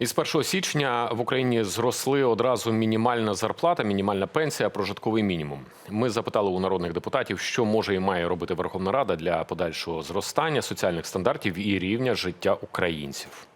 Із 1 січня в Україні зросли одразу мінімальна зарплата, мінімальна пенсія, прожитковий мінімум. Ми запитали у народних депутатів, що може і має робити Верховна Рада для подальшого зростання соціальних стандартів і рівня життя українців.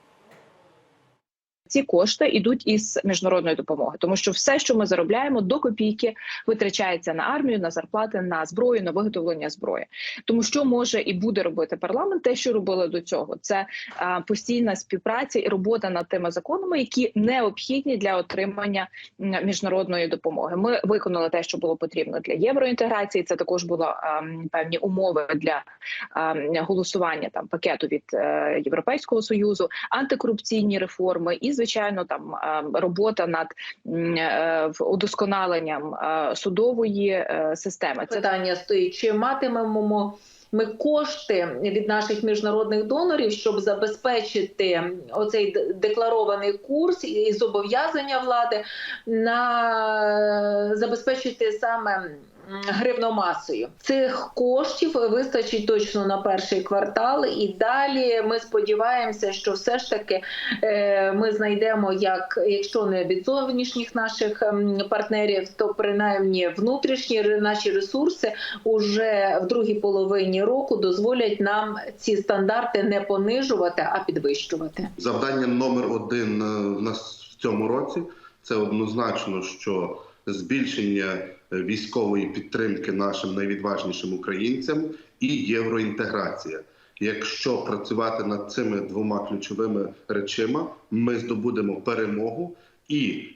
Ці кошти йдуть із міжнародної допомоги, тому що все, що ми заробляємо до копійки, витрачається на армію, на зарплати, на зброю, на виготовлення зброї. Тому що може і буде робити парламент, те, що робили до цього, це а, постійна співпраця і робота над тими законами, які необхідні для отримання міжнародної допомоги. Ми виконали те, що було потрібно для євроінтеграції. Це також були а, певні умови для а, голосування там пакету від е, Європейського союзу, антикорупційні реформи і звичайно там робота над е, удосконаленням судової е, системи. Питання стоїть: чи матимемо ми кошти від наших міжнародних донорів, щоб забезпечити оцей декларований курс і зобов'язання влади на забезпечити саме. Гривномасою. Цих коштів вистачить точно на перший квартал, і далі ми сподіваємося, що все ж таки е, ми знайдемо, як якщо не від зовнішніх наших ем, партнерів, то принаймні внутрішні наші ресурси уже в другій половині року дозволять нам ці стандарти не понижувати, а підвищувати. Завдання номер один е, в нас в цьому році це однозначно, що збільшення військової підтримки нашим найвідважнішим українцям і євроінтеграція. Якщо працювати над цими двома ключовими речима, ми здобудемо перемогу і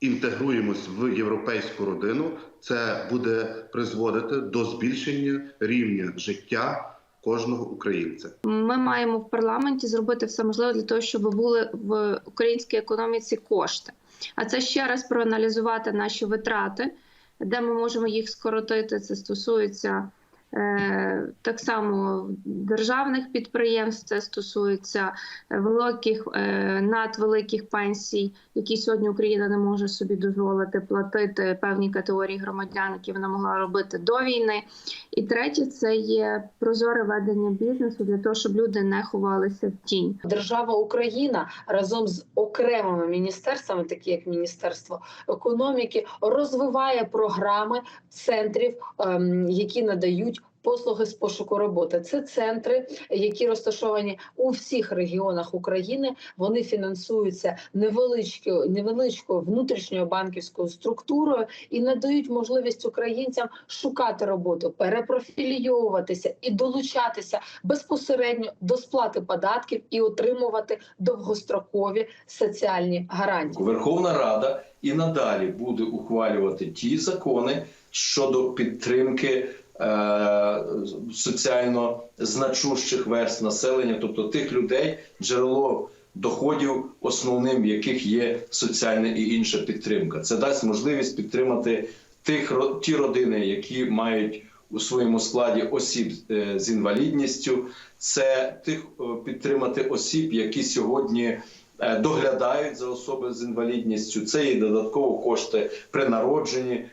інтегруємось в європейську родину. Це буде призводити до збільшення рівня життя кожного українця. Ми маємо в парламенті зробити все можливе для того, щоб були в українській економіці кошти. А це ще раз проаналізувати наші витрати, де ми можемо їх скоротити. Це стосується так само державних підприємств, це стосується е, великих е, надвеликих пенсій, які сьогодні Україна не може собі дозволити платити певні категорії громадян, які вона могла робити до війни. І третє це є прозоре ведення бізнесу для того, щоб люди не ховалися в тінь. Держава Україна разом з окремими міністерствами, такі як Міністерство економіки, розвиває програми центрів, ем, які надають. Послуги з пошуку роботи це центри, які розташовані у всіх регіонах України. Вони фінансуються невеличкою невеличкою внутрішньою банківською структурою і надають можливість українцям шукати роботу, перепрофілійовуватися і долучатися безпосередньо до сплати податків і отримувати довгострокові соціальні гарантії. Верховна Рада і надалі буде ухвалювати ті закони щодо підтримки соціально значущих верст населення, тобто тих людей, джерело доходів, основним яких є соціальна і інша підтримка. Це дасть можливість підтримати тих ті родини, які мають у своєму складі осіб е, з інвалідністю, це тих е, підтримати осіб, які сьогодні е, доглядають за особи з інвалідністю. Це і додатково кошти при народженні,